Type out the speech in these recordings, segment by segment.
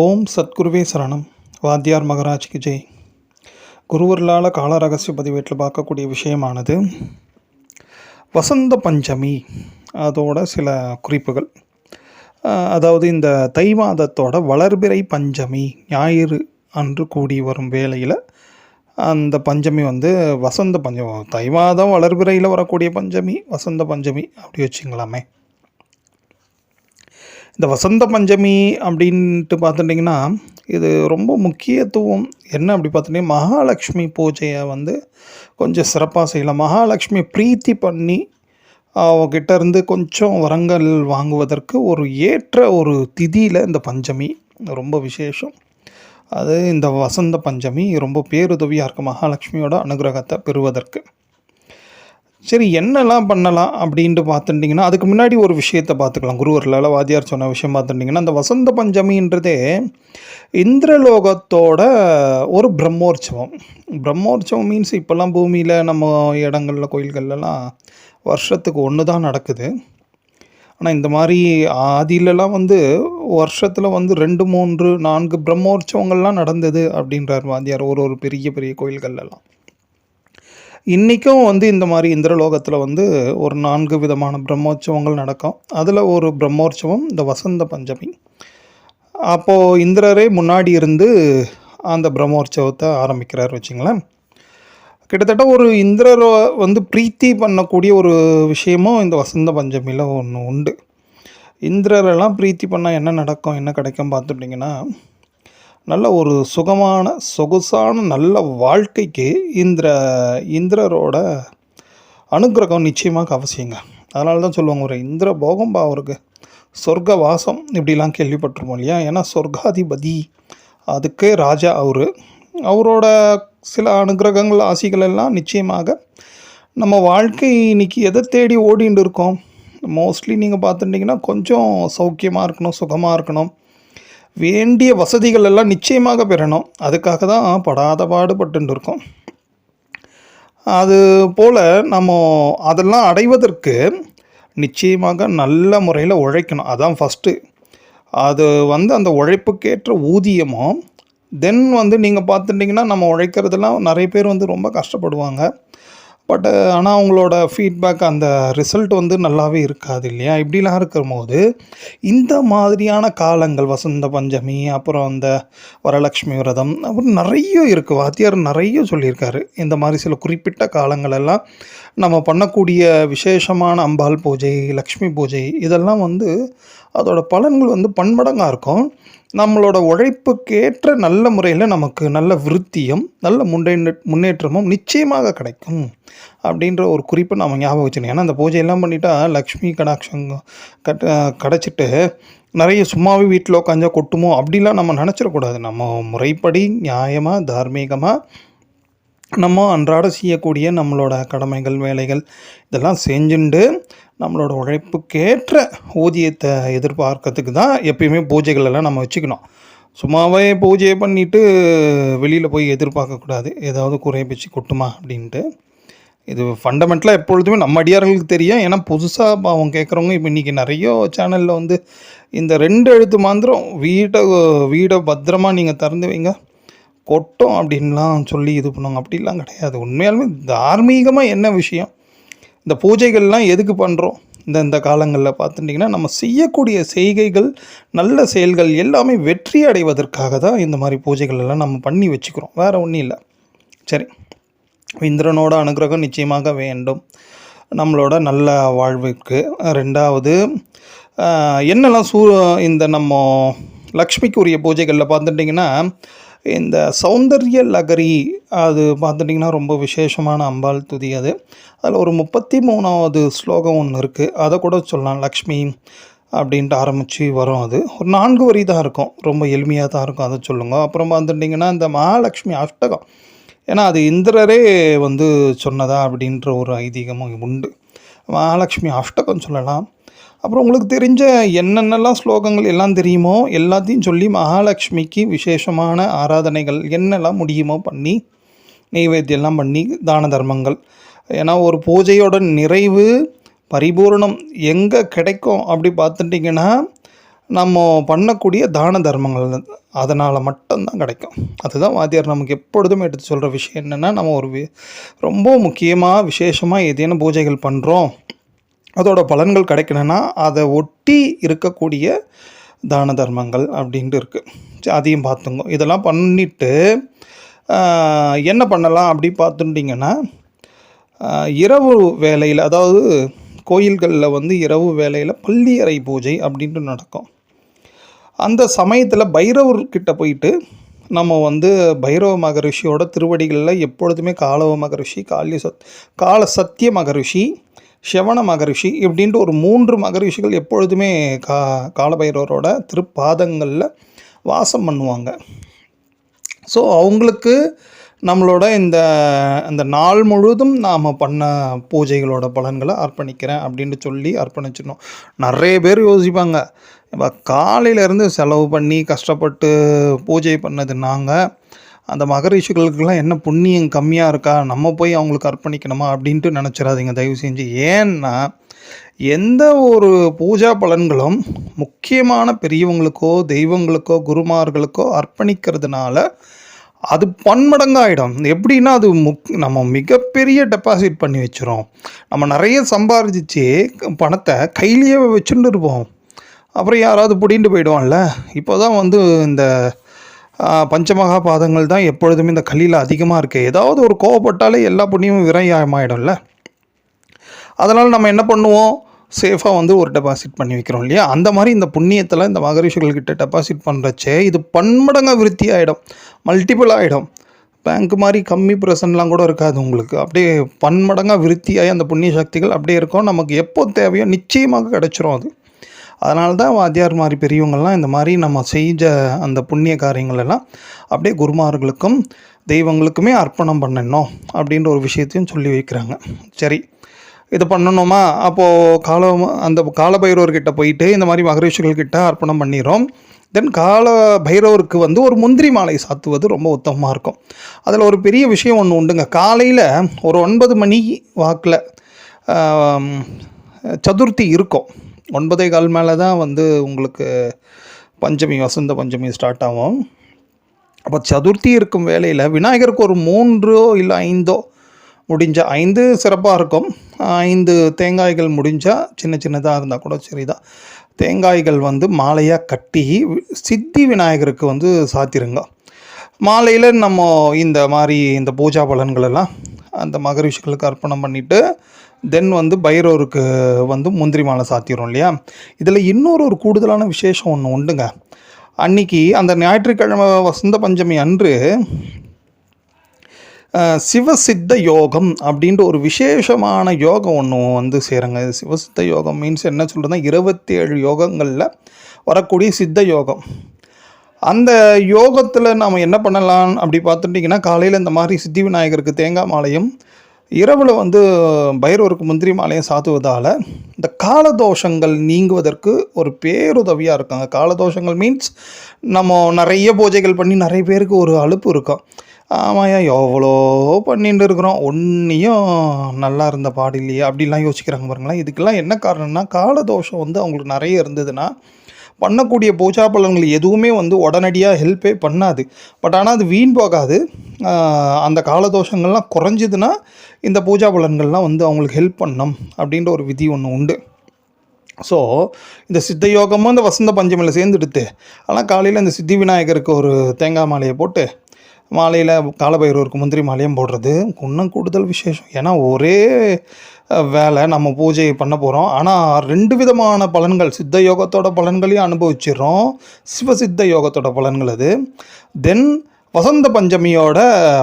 ஓம் சத்குருவே சரணம். வாத்தியார் மகராஜ்க்கு ஜெய். குருவர்களால் கால ரகசிய பதிவேட்டில் பார்க்கக்கூடிய விஷயமானது வசந்த பஞ்சமி அதோட சில குறிப்புகள். அதாவது இந்த தை மாதத்தோட வளர்பிறை பஞ்சமி ஞாயிறு அன்று கூடி வரும் வேளையில் அந்த பஞ்சமி வந்து வசந்த பஞ்சமி தை மாதம் வளர்பிறையில் வரக்கூடிய பஞ்சமி வசந்த பஞ்சமி அப்படி வச்சுங்களாமே இந்த வசந்த பஞ்சமி அப்படின்ட்டு பார்த்துட்டிங்கன்னா இது ரொம்ப முக்கியத்துவம். என்ன அப்படி பார்த்துட்டிங்கன்னா மகாலட்சுமி பூஜையை வந்து கொஞ்சம் சிறப்பாக செய்யலாம். மகாலட்சுமி பிரீத்தி பண்ணி அவகிட்ட இருந்து கொஞ்சம் வரங்கள் வாங்குவதற்கு ஒரு ஏற்ற ஒரு திதியில் இந்த பஞ்சமி. ரொம்ப விசேஷம். அது இந்த வசந்த பஞ்சமி ரொம்ப பேருதவியாக இருக்குது மகாலட்சுமியோட அனுகிரகத்தை பெறுவதற்கு. சரி என்னெல்லாம் பண்ணலாம் அப்படின்ட்டு பார்த்துட்டிங்கன்னா அதுக்கு முன்னாடி ஒரு விஷயத்தை பார்த்துக்கலாம். குருவர்களால் வாத்தியார் சொன்ன விஷயம் பார்த்துட்டிங்கன்னா அந்த வசந்த பஞ்சமின்றதே இந்திரலோகத்தோட ஒரு பிரம்மோற்சவம். பிரம்மோற்சவம் மீன்ஸ் இப்போல்லாம் பூமியில் நம்ம இடங்களில் கோயில்கள்லாம் வருஷத்துக்கு ஒன்று தான் நடக்குது. ஆனால் இந்த மாதிரி ஆதியிலலாம் வந்து வருஷத்தில் வந்து ரெண்டு மூன்று நான்கு பிரம்மோற்சவங்கள்லாம் நடந்தது அப்படின்றார் வாத்தியார் ஒரு ஒரு பெரிய பெரிய கோயில்கள்லாம் இன்றைக்கும் வந்து இந்த மாதிரி இந்திரலோகத்தில் வந்து ஒரு நான்கு விதமான பிரம்மோற்சவங்கள் நடக்கும். அதில் ஒரு பிரம்மோற்சவம் இந்த வசந்த பஞ்சமி. அப்போது இந்திரரே முன்னாடி இருந்து அந்த பிரம்மோற்சவத்தை ஆரம்பிக்கிறார் வச்சிங்களேன். கிட்டத்தட்ட ஒரு இந்திரரை வந்து பிரீத்தி பண்ணக்கூடிய ஒரு விஷயமும் இந்த வசந்த பஞ்சமியில் ஒன்று உண்டு. இந்திரரெல்லாம் பிரீத்தி பண்ணால் என்ன நடக்கும் என்ன கிடைக்கும் பார்த்துட்டிங்கன்னா நல்ல ஒரு சுகமான சொகுசான நல்ல வாழ்க்கைக்கு இந்திர இந்திரரோட அனுக்கிரகம் நிச்சயமாக அவசியங்க. அதனால தான் சொல்லுவாங்க ஒரு இந்திர போகம்பா அவருக்கு. சொர்க்க வாசம் இப்படிலாம் கேள்விப்பட்டிருப்போம் இல்லையா? ஏன்னா சொர்க்காதிபதி அதுக்கே ராஜா அவர். அவரோட சில அனுகிரகங்கள் ஆசிகள் எல்லாம் நிச்சயமாக நம்ம வாழ்க்கை இன்னைக்கு எதை தேடி ஓடிட்டு இருக்கோம்? மோஸ்ட்லி நீங்கள் பார்த்துட்டிங்கன்னா கொஞ்சம் சௌக்கியமாக இருக்கணும் சுகமாக இருக்கணும். வேண்டிய வசதிகள் எல்லாம் நிச்சயமாக பெறணும். அதுக்காக தான் படாத பாடுபட்டு இருக்கோம். அது போல் நம்ம அதெல்லாம் அடைவதற்கு நிச்சயமாக நல்ல முறையில் உழைக்கணும். அதான் ஃபஸ்ட்டு அது வந்து அந்த உழைப்புக்கேற்ற ஊதியமும் தென் வந்து நீங்கள் பார்த்துட்டிங்கன்னா நம்ம உழைக்கிறதெல்லாம் நிறைய பேர் வந்து ரொம்ப கஷ்டப்படுவாங்க. பட் ஆனால் அவங்களோட ஃபீட்பேக் அந்த ரிசல்ட் வந்து நல்லாவே இருக்காது இல்லையா? இப்படிலாம் இருக்கும்போது போது இந்த மாதிரியான காலங்கள் வசந்த பஞ்சமி அப்புறம் அந்த வரலட்சுமி விரதம் அப்புறம் நிறைய இருக்குது வாத்தியார் நிறைய சொல்லியிருக்காரு. இந்த மாதிரி சில குறிப்பிட்ட காலங்களெல்லாம் நம்ம பண்ணக்கூடிய விசேஷமான அம்பாள் பூஜை லக்ஷ்மி பூஜை இதெல்லாம் வந்து அதோட பலன்கள் வந்து பன்மடங்காக இருக்கும். நம்மளோட உழைப்புக்கேற்ற நல்ல முறையில் நமக்கு நல்ல விருத்தியும் நல்ல முன்னே முன்னேற்றமும் நிச்சயமாக கிடைக்கும் அப்படின்ற ஒரு குறிப்பை நம்ம ஞாபகம் வச்சுக்கணும். ஏன்னா அந்த பூஜையெல்லாம் பண்ணிட்டா லக்ஷ்மி கடாட்சம் கட் கிடச்சிட்டு நிறைய சும்மாவே வீட்டில் உட்காந்தா கொட்டுமோ அப்படிலாம் நம்ம நினச்சிடக்கூடாது. நம்ம முறைப்படி நியாயமாக தார்மீகமாக நம்ம அன்றாட செய்யக்கூடிய நம்மளோட கடமைகள் வேலைகள் இதெல்லாம் செஞ்சுண்டு நம்மளோட உழைப்புக்கேற்ற ஊதியத்தை எதிர்பார்க்கறதுக்கு தான் எப்பயுமே பூஜைகள் எல்லாம் நம்ம வச்சுக்கணும். சும்மாவே பூஜையை பண்ணிவிட்டு வெளியில் போய் எதிர்பார்க்கக்கூடாது ஏதாவது குறைய பிச்சு கொட்டுமா அப்படின்ட்டு. இது ஃபண்டமெண்டலாக எப்பொழுதுமே நம்ம அடியார்களுக்கு தெரியும். ஏன்னா புதுசாக அவங்க கேட்குறவங்க இப்போ இன்றைக்கி நிறைய சேனலில் வந்து இந்த ரெண்டு எழுத்து மாந்திரம் வீட்டை வீடை பத்திரமா நீங்கள் திறந்து வைங்க. கொட்டும் அப்படின்லாம் சொல்லி இது பண்ணுவாங்க. அப்படிலாம் கிடையாது. உண்மையாலுமே தார்மீகமாக என்ன விஷயம்? இந்த பூஜைகள்லாம் எதுக்கு பண்ணுறோம் இந்த இந்த காலங்களில் பார்த்துட்டிங்கன்னா நம்ம செய்யக்கூடிய செய்கைகள் நல்ல செயல்கள் எல்லாமே வெற்றி அடைவதற்காக தான் இந்த மாதிரி பூஜைகள் எல்லாம் நம்ம பண்ணி வச்சுக்கிறோம். வேறு ஒன்றும் இல்லை. சரி. இந்திரனோட அனுகிரகம் நிச்சயமாக வேண்டும். நம்மளோட நல்ல வாழ்வுக்கு. ரெண்டாவது என்னெல்லாம் சூ இந்த நம்ம லக்ஷ்மிக்குரிய பூஜைகளில் பார்த்துட்டிங்கன்னா இந்த சௌந்தர்ய லகரி அது பார்த்துட்டிங்கன்னா ரொம்ப விசேஷமான அம்பாள் துதி அது. அதில் ஒரு முப்பத்தி மூணாவது ஸ்லோகம் ஒன்று இருக்குது அதை கூட சொல்லலாம். லக்ஷ்மி அப்படின்ட்டு ஆரம்பித்து வரும் அது. ஒரு நான்கு வரி தான் இருக்கும். ரொம்ப எளிமையாக தான் இருக்கும். அதை சொல்லுங்க. அப்புறம் பார்த்துட்டிங்கன்னா இந்த மகாலட்சுமி அஷ்டகம். ஏன்னா அது இந்திரரே வந்து சொன்னதா அப்படின்ற ஒரு ஐதீகமும் உண்டு. மகாலட்சுமி அஷ்டகம் சொல்லலாம். அப்புறம் உங்களுக்கு தெரிஞ்ச என்னென்னலாம் ஸ்லோகங்கள் எல்லாம் தெரியுமோ எல்லாத்தையும் சொல்லி மகாலட்சுமிக்கு விசேஷமான ஆராதனைகள் என்னெல்லாம் முடியுமோ பண்ணி நெய்வேத்தியெல்லாம் பண்ணி தான தர்மங்கள். ஏன்னா ஒரு பூஜையோட நிறைவு பரிபூரணம் எங்கே கிடைக்கும் அப்படி பார்த்துட்டிங்கன்னா நம்ம பண்ணக்கூடிய தான தர்மங்கள் அதனால் மட்டும்தான் கிடைக்கும். அதுதான் வாத்தியார் நமக்கு எப்பொழுதும் எடுத்து சொல்கிற விஷயம் என்னென்னா நம்ம ஒரு ரொம்ப முக்கியமாக விசேஷமாக ஏதேனும் பூஜைகள் பண்ணுறோம் அதோட பலன்கள் கிடைக்கணும்னா அதை ஒட்டி இருக்கக்கூடிய தான தர்மங்கள் அப்படின்ட்டு இருக்குது அதையும் பார்த்துங்க. இதெல்லாம் பண்ணிவிட்டு என்ன பண்ணலாம் அப்படி பார்த்துட்டிங்கன்னா இரவு வேலையில் அதாவது கோயில்களில் வந்து இரவு வேலையில் பள்ளியறை பூஜை அப்படின்ட்டு நடக்கும். அந்த சமயத்தில் பைரவர்கிட்ட போயிட்டு நம்ம வந்து பைரவ மகரிஷியோட திருவடிகளில் எப்பொழுதுமே காலவ மகரிஷி காளிய சத் கால சத்திய மகரிஷி சிவன மகரிஷி இப்படின்ட்டு ஒரு மூன்று மகரிஷிகள் எப்பொழுதுமே கா காலபைரவரோட திருப்பாதங்களில் வாசம் பண்ணுவாங்க. ஸோ அவங்களுக்கு நம்மளோட இந்த இந்த நாள் முழுதும் நாம் பண்ண பூஜைகளோட பலன்களை அர்ப்பணிக்கிறேன் அப்படின்ட்டு சொல்லி அர்ப்பணிச்சிடணும். நிறைய பேர் யோசிப்பாங்க. இப்போ காலையிலேருந்து செலவு பண்ணி கஷ்டப்பட்டு பூஜை பண்ணது நாங்கள் அந்த மகரிஷிகளுக்கெல்லாம் என்ன புண்ணியம் கம்மியாக இருக்கா? நம்ம போய் அவங்களுக்கு அர்ப்பணிக்கணுமா அப்படின்ட்டு நினச்சிடாதீங்க. தயவு செஞ்சு. ஏன்னா எந்த ஒரு பூஜா பலன்களும் முக்கியமான பெரியவங்களுக்கோ தெய்வங்களுக்கோ குருமார்களுக்கோ அர்ப்பணிக்கிறதுனால அது பன்மடங்காயிடும். எப்படின்னா அது முக் நம்ம மிகப்பெரிய டெபாசிட் பண்ணி வச்சிரும். நம்ம நிறைய சம்பாதிச்சு பணத்தை கையிலேயே வச்சுட்டு இருப்போம். அப்புறம் யாராவது பிடிண்டு போயிடுவான்ல. இப்போ தான் வந்து இந்த பஞ்சமகா பாதங்கள் தான் எப்பொழுதுமே இந்த கல்லியில் அதிகமாக இருக்குது ஏதாவது ஒரு கோவப்பட்டாலே எல்லா புண்ணியமும் விரயமாயிடும்ல. அதனால் நம்ம என்ன பண்ணுவோம்? சேஃபாக வந்து ஒரு டெபாசிட் பண்ணி வைக்கிறோம் இல்லையா? அந்த மாதிரி இந்த புண்ணியத்தில் இந்த மகரிஷிகள்கிட்ட டெபாசிட் பண்ணுறச்சே இது பன்மடங்காக விருத்தி ஆகிடும் மல்டிபிள் ஆகிடும் பேங்க் மாதிரி கம்மி பர்சன்ட்லாம் கூட இருக்காது உங்களுக்கு. அப்படியே பன்மடங்காக விருத்தியாகி அந்த புண்ணிய சக்திகள் அப்படியே இருக்கும். நமக்கு எப்போ தேவையோ நிச்சயமாக கிடச்சிரும் அது. அதனால தான் வாத்தியார் மாதிரி பெரியவங்கள்லாம் இந்த மாதிரி நம்ம செஞ்ச அந்த புண்ணிய காரியங்கள் எல்லாம் அப்படியே குருமார்களுக்கும் தெய்வங்களுக்குமே அர்ப்பணம் பண்ணணும் அப்படின்ற ஒரு விஷயத்தையும் சொல்லி வைக்கிறாங்க. சரி இது பண்ணணுமா? அப்போது கால அந்த கால பைரவர்கிட்ட போயிட்டு இந்த மாதிரி மகரிஷிகள்கிட்ட அர்ப்பணம் பண்ணிடுறோம் தென் கால பைரவருக்கு வந்து ஒரு முந்திரி மாலை சாத்துவது ரொம்ப உத்தமமாக இருக்கும். அதில் ஒரு பெரிய விஷயம் ஒன்று உண்டுங்க. காலையில் ஒரு ஒன்பது மணி வாக்கில் சதுர்த்தி இருக்கும். ஒன்பதே கால் மேலே தான் வந்து உங்களுக்கு பஞ்சமி வசந்த பஞ்சமி ஸ்டார்ட் ஆகும். அப்போ சதுர்த்தி இருக்கும் வேலையில் விநாயகருக்கு ஒரு மூன்றோ இல்லை ஐந்தோ முடிஞ்ச ஐந்து சிறப்பாக இருக்கும். ஐந்து தேங்காய்கள் முடிஞ்சால் சின்ன சின்னதாக இருந்தால் கூட சரிதான். தேங்காய்கள் வந்து மாலையாக கட்டி சித்தி விநாயகருக்கு வந்து சாத்திருங்க. மாலையில் நம்ம இந்த மாதிரி இந்த பூஜா பலன்களெல்லாம் அந்த மகரிஷிகளுக்கு அர்ப்பணம் பண்ணிவிட்டு தென் வந்து பைரோருக்கு வந்து முந்திரி மாலை சாத்திடுறோம் இல்லையா? இதில் இன்னொரு ஒரு கூடுதலான விசேஷம் ஒன்று உண்டுங்க. அன்னைக்கு அந்த ஞாயிற்றுக்கிழமை வசந்த பஞ்சமி அன்று சிவசித்த யோகம் அப்படின்ற ஒரு விசேஷமான யோகம் ஒன்று வந்து சேருங்க. சிவசித்த யோகம் மீன்ஸ் என்ன சொல்கிறதுனா இருபத்தி ஏழு யோகங்களில் வரக்கூடிய சித்த யோகம். அந்த யோகத்தில் நாம் என்ன பண்ணலாம் அப்படி பார்த்துட்டிங்கன்னா காலையில் இந்த மாதிரி சித்தி விநாயகருக்கு தேங்காய் மாலையும் இரவில் வந்து பைரவருக்கு முந்திரி மாலையை சாத்துவதால் இந்த காலதோஷங்கள் நீங்குவதற்கு ஒரு பேருதவியாக இருக்காங்க. காலதோஷங்கள் மீன்ஸ் நம்ம நிறைய பூஜைகள் பண்ணி நிறைய பேருக்கு ஒரு அலுப்பு இருக்கும். ஆமாயா எவ்வளோ பண்ணிட்டு இருக்கிறோம். ஒன்றையும் நல்லா இருந்த பாடு இல்லையா? அப்படிலாம் யோசிக்கிறாங்க பாருங்களேன். இதுக்கெல்லாம் என்ன காரணம்னா காலதோஷம் வந்து அவங்களுக்கு நிறைய இருந்ததுன்னா பண்ணக்கூடிய பூஜா பலன்கள் எதுவுமே வந்து உடனடியாக ஹெல்ப்பே பண்ணாது. பட் ஆனால் அது வீண் போகாது. அந்த காலதோஷங்கள்லாம் குறைஞ்சிதுன்னா இந்த பூஜா பலன்கள்லாம் வந்து அவங்களுக்கு ஹெல்ப் பண்ணும் அப்படின்ற ஒரு விதி ஒன்று உண்டு. ஸோ இந்த சித்த யோகமும் இந்த வசந்த பஞ்சமியில் சேர்ந்துடுத்து ஆனால் காலையில் இந்த சித்தி விநாயகருக்கு ஒரு தேங்காய் மாலையை போட்டு மாலையில் காலபைரவருக்கு முந்திரி மாலையும் போடுறது இன்னும் கூடுதல் விசேஷம். ஏன்னா ஒரே வேலை நம்ம பூஜை பண்ண போகிறோம் ஆனால் ரெண்டு விதமான பலன்கள் சித்த யோகத்தோட பலன்களையும் அனுபவிச்சிடுறோம். சிவசித்த யோகத்தோட பலன்கள் அது. தென் வசந்த பஞ்சமியோட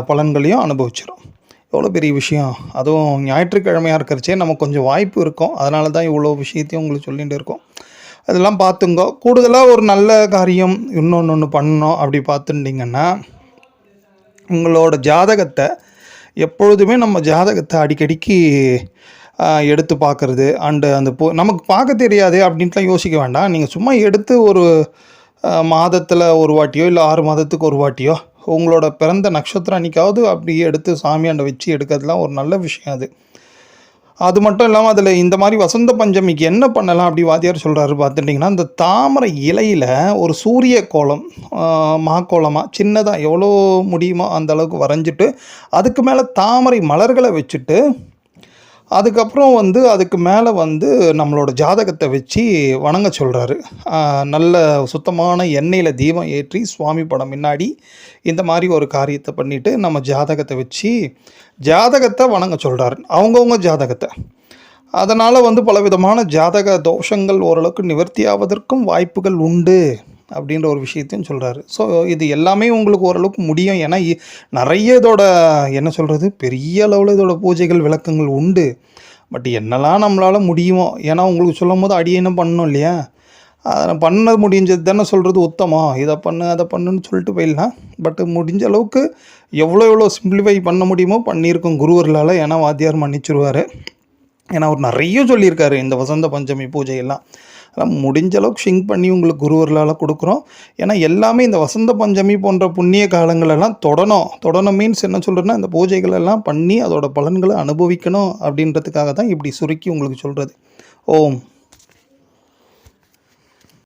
பலன்களையும் அனுபவிச்சிடும் எவ்வளோ பெரிய விஷயம். அதுவும் ஞாயிற்றுக்கிழமையாக இருக்கிறச்சே நமக்கு கொஞ்சம் வாய்ப்பு இருக்கும். அதனால தான் இவ்வளோ விஷயத்தையும் உங்களுக்கு சொல்லிகிட்டு இருக்கோம். அதெல்லாம் பார்த்துங்கோ. கூடுதலாக ஒரு நல்ல காரியம் இன்னொன்று ஒன்று பண்ணோம் அப்படி பார்த்துட்டிங்கன்னா உங்களோட ஜாதகத்தை எப்பொழுதுமே நம்ம ஜாதகத்தை அடிக்கடிக்கு எடுத்து பார்க்குறது. அண்டு அந்த போ நமக்கு பார்க்க தெரியாது அப்படின்ட்டுலாம் யோசிக்க வேண்டாம். நீங்கள் சும்மா எடுத்து ஒரு மாதத்தில் ஒரு வாட்டியோ இல்லை ஆறு மாதத்துக்கு ஒரு வாட்டியோ உங்களோட பிறந்த நட்சத்திரம் அன்றைக்காவது அப்படியே எடுத்து சாமியாண்ட வச்சு எடுக்கிறதுலாம் ஒரு நல்ல விஷயம் அது. அது மட்டும் இல்லாமல் அதில் இந்த மாதிரி வசந்த பஞ்சமிக்கு என்ன பண்ணலாம் அப்படி வாத்தியார் சொல்கிறாரு பார்த்துட்டிங்கன்னா இந்த தாமரை இலையில் ஒரு சூரிய கோலம் மாக்கோலமாக சின்னதாக எவ்வளோ முடியுமோ அந்த அளவுக்கு வரைஞ்சிட்டு அதுக்கு மேலே தாமரை மலர்களை வச்சுட்டு அதுக்கப்புறம் வந்து அதுக்கு மேலே வந்து நம்மளோட ஜாதகத்தை வச்சு வணங்க சொல்கிறாரு நல்ல சுத்தமான எண்ணெயில் தீபம் ஏற்றி சுவாமி படம் முன்னாடி இந்த மாதிரி ஒரு காரியத்தை பண்ணிவிட்டு நம்ம ஜாதகத்தை வச்சு ஜாதகத்தை வணங்க சொல்கிறாரு அவங்கவுங்க ஜாதகத்தை. அதனால் வந்து பலவிதமான ஜாதக தோஷங்கள் ஓரளவுக்கு நிவர்த்தி ஆவதற்கும் வாய்ப்புகள் உண்டு. அப்படின்ற ஒரு விஷயத்தையும் சொல்கிறாரு ஸோ இது எல்லாமே உங்களுக்கு ஓரளவுக்கு முடியும். ஏன்னா நிறைய இதோட என்ன சொல்கிறது பெரிய அளவில் இதோட பூஜைகள் விளக்கங்கள் உண்டு. பட் என்னெல்லாம் நம்மளால் முடியுமோ ஏன்னா உங்களுக்கு சொல்லும் போது அடியனும் பண்ணணும் இல்லையா? அதை பண்ண முடிஞ்சது தானே சொல்கிறது உத்தமம். இதை பண்ணு அதை பண்ணுன்னு சொல்லிட்டு போயிடலாம். பட் முடிஞ்ச அளவுக்கு எவ்வளோ எவ்வளோ சிம்பிளிஃபை பண்ண முடியுமோ பண்ணியிருக்கோம் குருவர்களால். ஏன்னா வாத்தியார் மன்னிச்சிருவார். ஏன்னா அவர் நிறைய சொல்லியிருக்காரு. இந்த வசந்த பஞ்சமி பூஜையெல்லாம். அதெல்லாம் முடிஞ்ச அளவுக்கு ஷிங்க் பண்ணி உங்களுக்கு குருவர்களால் கொடுக்குறோம். ஏன்னா எல்லாமே இந்த வசந்த பஞ்சமி போன்ற புண்ணிய காலங்களெல்லாம் தொடணும். தொடணும் மீன்ஸ் என்ன சொல்கிறேன்னா இந்த பூஜைகள் எல்லாம் பண்ணி அதோட பலன்களை அனுபவிக்கணும் அப்படின்றதுக்காக தான் இப்படி சுருக்கி உங்களுக்கு சொல்கிறது ஓம்.